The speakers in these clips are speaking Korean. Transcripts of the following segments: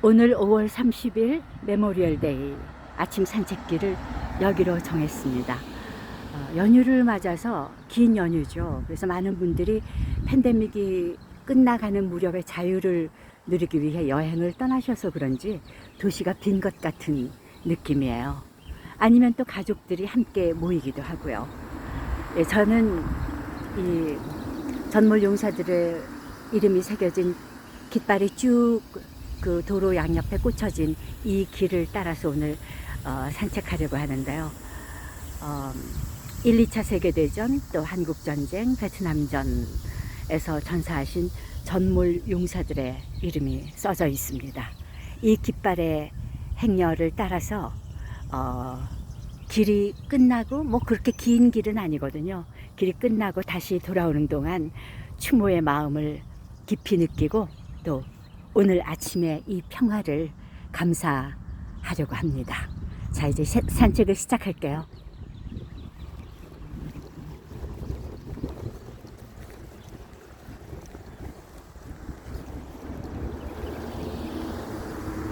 오늘 5월 30일 메모리얼 데이 아침 산책길을 여기로 정했습니다. 어, 연휴를 맞아서 긴 연휴죠. 그래서 많은 분들이 팬데믹이 끝나가는 무렵의 자유를 누리기 위해 여행을 떠나셔서 그런지 도시가 빈 것 같은 느낌이에요. 아니면 또 가족들이 함께 모이기도 하고요. 예, 저는 이 전몰 용사들의 이름이 새겨진 깃발이 쭉 그 도로 양옆에 꽂혀진 이 길을 따라서 오늘 어, 산책하려고 하는데요. 어, 1, 2차 세계대전, 또 한국전쟁, 베트남전에서 전사하신 전몰 용사들의 이름이 써져 있습니다. 이 깃발의 행렬을 따라서 어, 길이 끝나고 뭐 그렇게 긴 길은 아니거든요. 길이 끝나고 다시 돌아오는 동안 추모의 마음을 깊이 느끼고 또 오늘 아침에 이 평화를 감사하려고 합니다. 자, 이제 새- 산책을 시작할게요.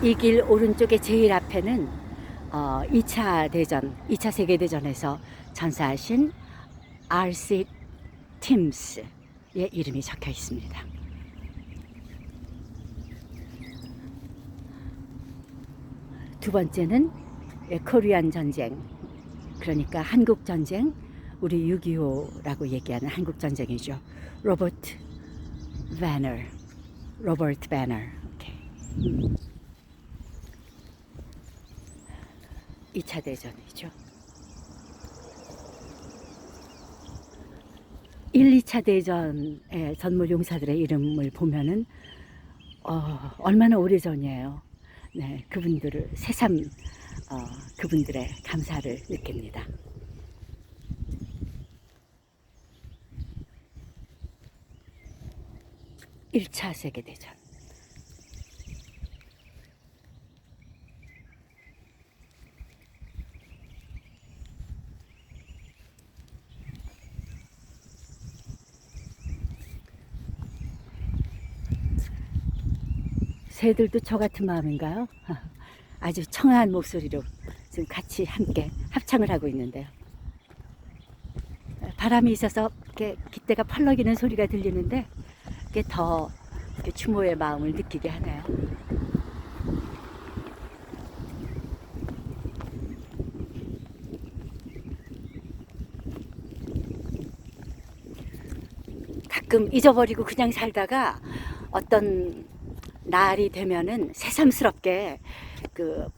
이 길 오른쪽에 제일 앞에는 어, 2차 대전, 2차 세계대전에서 전사하신 RC 팀스의 이름이 적혀 있습니다. 두 번째는 예, 코리안 전쟁, 그러니까 한국 전쟁, 우리 6.25라고 얘기하는 한국 전쟁이죠. 로버트 바너, 로버트. 오케이. 2차 대전이죠. 1, 2차 대전의 전몰 용사들의 이름을 보면은 어, 얼마나 오래 전이에요. 네, 그분들을 새삼 어, 그분들의 감사를 느낍니다. 일차 세계대전. 새들도 저 같은 마음인가요? 아주 청아한 목소리로 지금 같이 함께 합창을 하고 있는데요. 바람이 있어서 이렇게 깃대가 펄럭이는 소리가 들리는데 이게 더 이렇게 추모의 마음을 느끼게 하네요. 가끔 잊어버리고 그냥 살다가 어떤 날이 되면은 새삼스럽게 그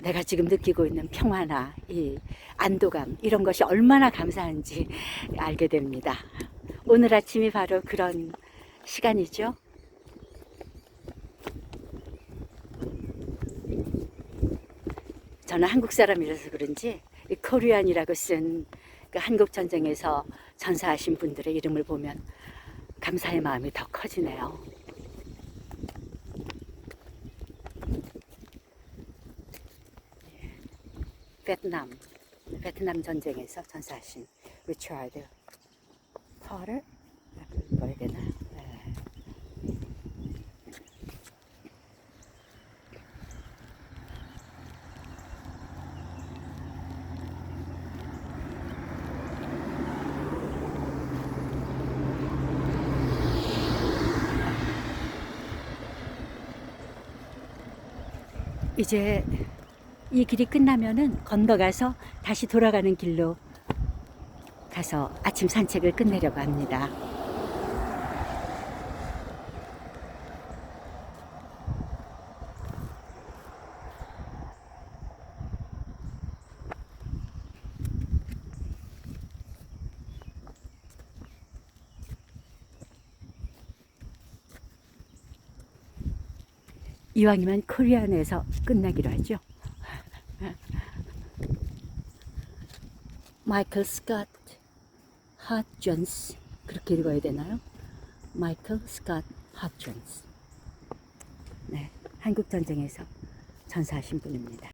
내가 지금 느끼고 있는 평화나 이 안도감 이런 것이 얼마나 감사한지 알게 됩니다. 오늘 아침이 바로 그런 시간이죠. 저는 한국 사람이라서 그런지 이 코리안이라고 쓴 그 한국 전쟁에서 전사하신 분들의 이름을 보면 감사의 마음이 더 커지네요. 베트남, 베트남 전쟁에서 전사하신 리처드 퍼를 뭐야 되나? 네. 이제 이 길이 끝나면은 건너가서 다시 돌아가는 길로 가서 아침 산책을 끝내려고 합니다. 이왕이면 코리안에서 끝나기로 하죠. 마이클 스캇 핫 존스 그렇게 읽어야 되나요? 마이클 스캇 핫 존스 네, 한국 전쟁에서 전사하신 분입니다.